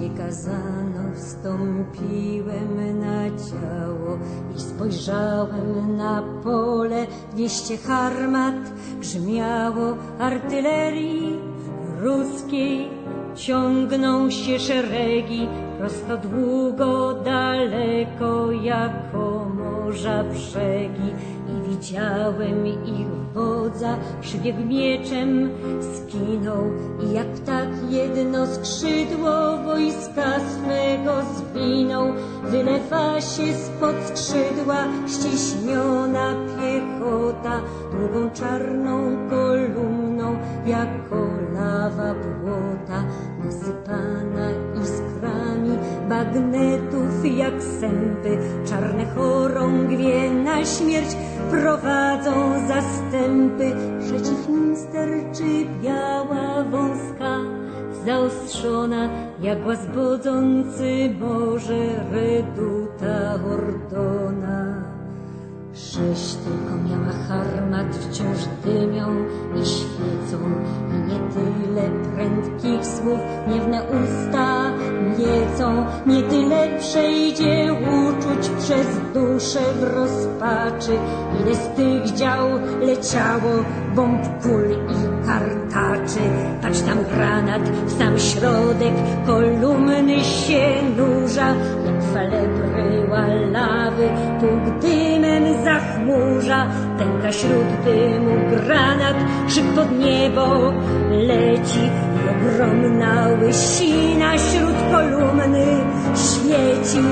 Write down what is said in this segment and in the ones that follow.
nie kazano, wstąpiłem na ciało i spojrzałem na pole. Dwieście harmat grzmiało artylerii ruskiej. Ciągną się szeregi prosto długo, daleko, jako morza brzegi. I widziałem ich wodza, przybiegł mieczem, skinął i jak ptak jedno skrzydło wojska swego zwinął. Wylewa się spod skrzydła ściśniona piechota, długą czarną kolumną, jako lawa błota, nasypana bagnetów jak sępy, czarne chorągwie na śmierć prowadzą zastępy. Przeciw nim sterczy biała wąska, zaostrzona jak głaz bodzący morze reduta Ordona. Sześć tylko miała harmat, wciąż dymią i świecą i nie tyle prędkich słów, gniewne usta miecą, nie tyle przejdzie uczuć przez duszę w rozpaczy, ile z tych dział leciało bomb, kul i kartaczy. Patrz tam granat w sam środek kolumny się nurza, jak fale bryła lawy, pół zachmurza, pęka śród dymu granat, krzyk pod niebo leci i ogromna łysina wśród kolumny świeci.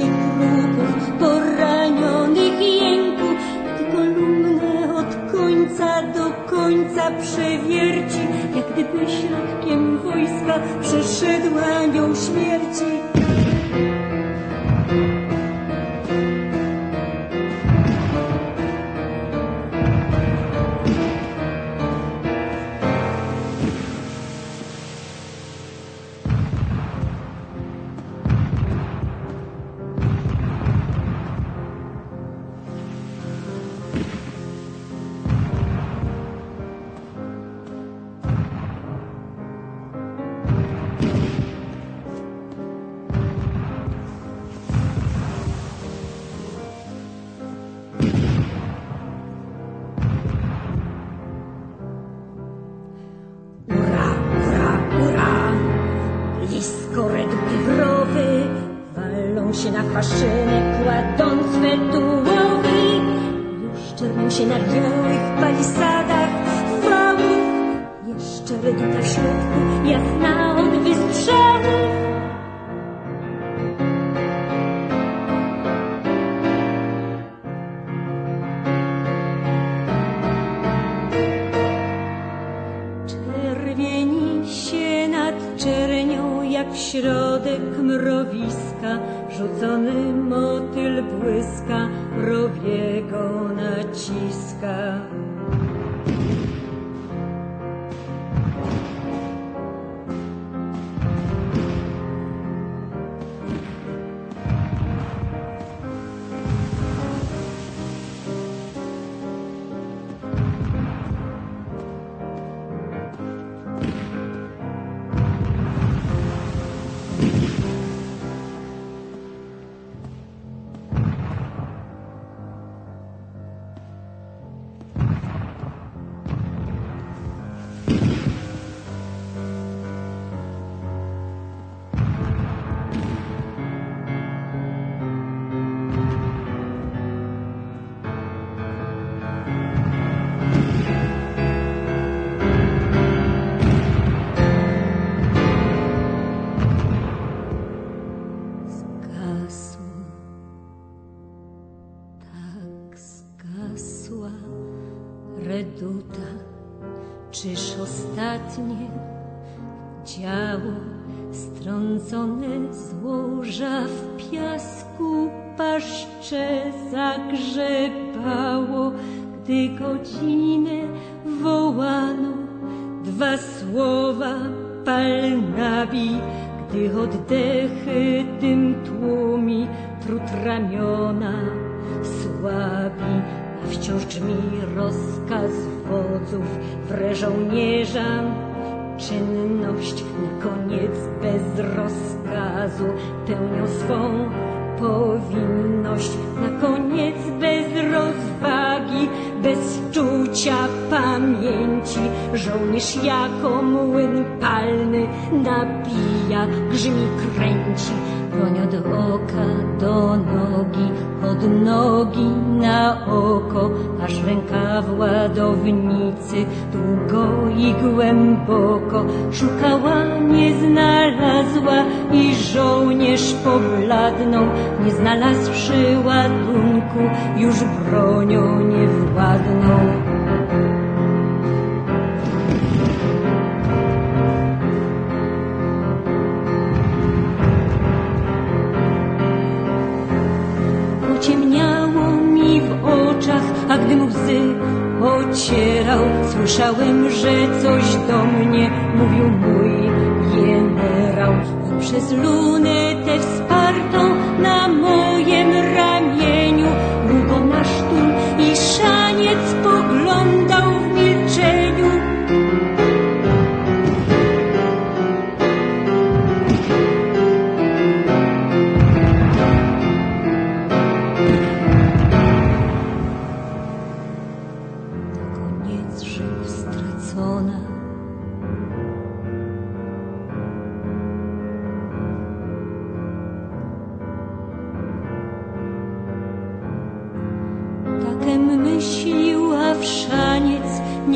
Się kruków, poranionych jęku. Gdy kolumnę od końca do końca przewierci, jak gdyby środkiem wojska przeszedł anioł śmierci. Faszynę, kładąc swe tułowy. Już czernią się na białych palisadach wałów. Jeszcze reduta w środku, jasna od wystrzałów. Czerwieni się nad czernią, jak w środek mrowiska, rzuconym motylbły zagrzebało, gdy godzinę wołano. Dwa słowa palnawi, gdy oddechy tym tłumi trud ramiona słabi, a wciąż brzmi rozkaz wodzów wre żołnierzom czynność na koniec bez rozkazu pełnią swą powinność. Na koniec bez rozwagi bez czucia pamięci. Żołnierz jako młyn palny napija grzmi kręci broń od oka do nogi od nogi na oko aż ręka ładownicy długo i głęboko szukała, nie znalazła i żołnierz pobladnął, nie znalazłszy ładunku, już bronią nie władnął. Gdy mu łzy ocierał, słyszałem, że coś do mnie mówił mój generał. Przez lunetę wspartą na mojem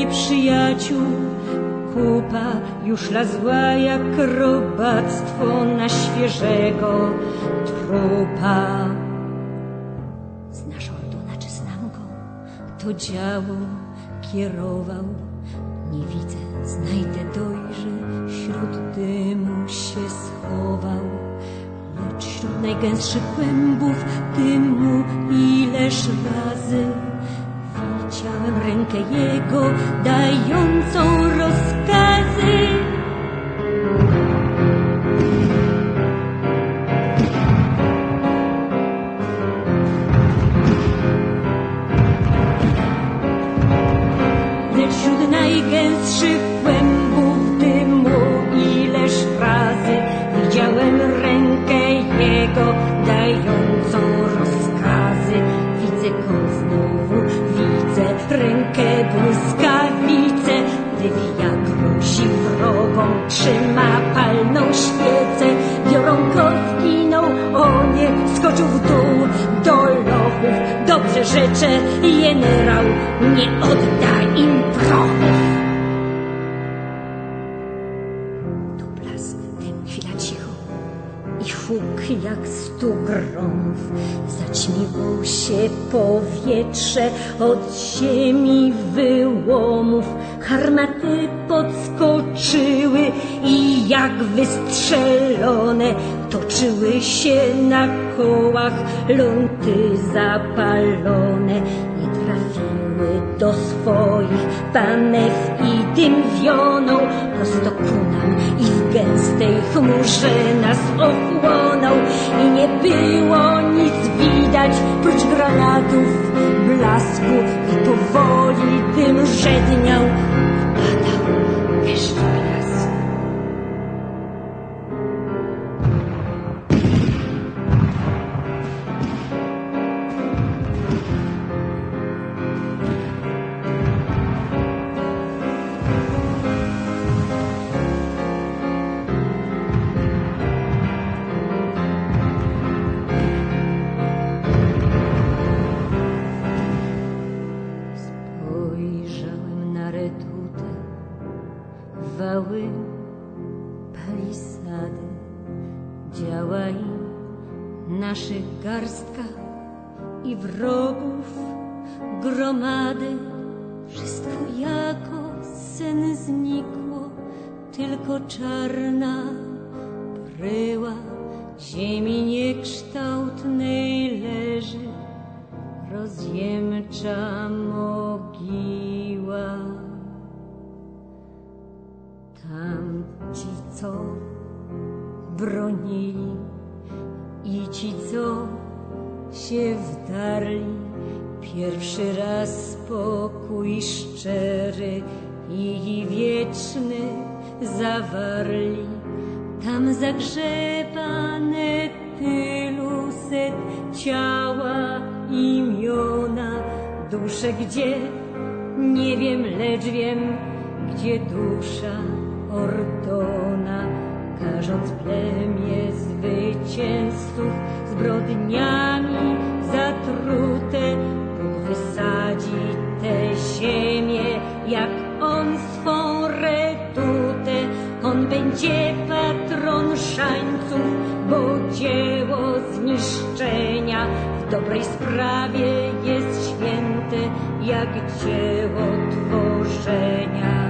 nieprzyjaciół. Kupa już lazła jak robactwo na świeżego trupa. Znasz Olduna, czy znam go? To działo kierował. Nie widzę, znajdę, dojrzę, wśród dymu się schował. Lecz wśród najgęstszych kłębów dymu ileż razy Chciałem rękę jego dającą rozkazy rękę błyskawice, gdy jak grozi wrogom, trzyma palną świecę. Biorą go, zginął, o nie, skoczył w dół do lochów. Dobrze rzecze, generał nie odda jak stu gromów. Zaćmiło się powietrze od ziemi wyłomów. Harmaty podskoczyły i jak wystrzelone toczyły się na kołach lunty zapalone. Nie trafiły do swoich panew i dym wionął prosto ku gęstej chmurze nas ochłonął i nie było nic widać prócz granatów blasku i powoli dym rzedniał Redutę, wały, palisady, działa i naszych garstka i wrogów gromady. Wszystko jako sen znikło tylko czarna bryła ziemi niekształtnej leży rozjemcza mogiła. Ci, co bronili i ci, co się wdarli, pierwszy raz spokój szczery i wieczny zawarli. Tam zagrzebane tylu set ciała imiona, dusze gdzie, nie wiem, lecz wiem, gdzie dusza Ordona, karząc plemię zwycięzców zbrodniami zatrute, Bóg wysadzi tę ziemię, jak on swą redutę. On będzie patron szańców, bo dzieło zniszczenia w dobrej sprawie jest święte, jak dzieło tworzenia.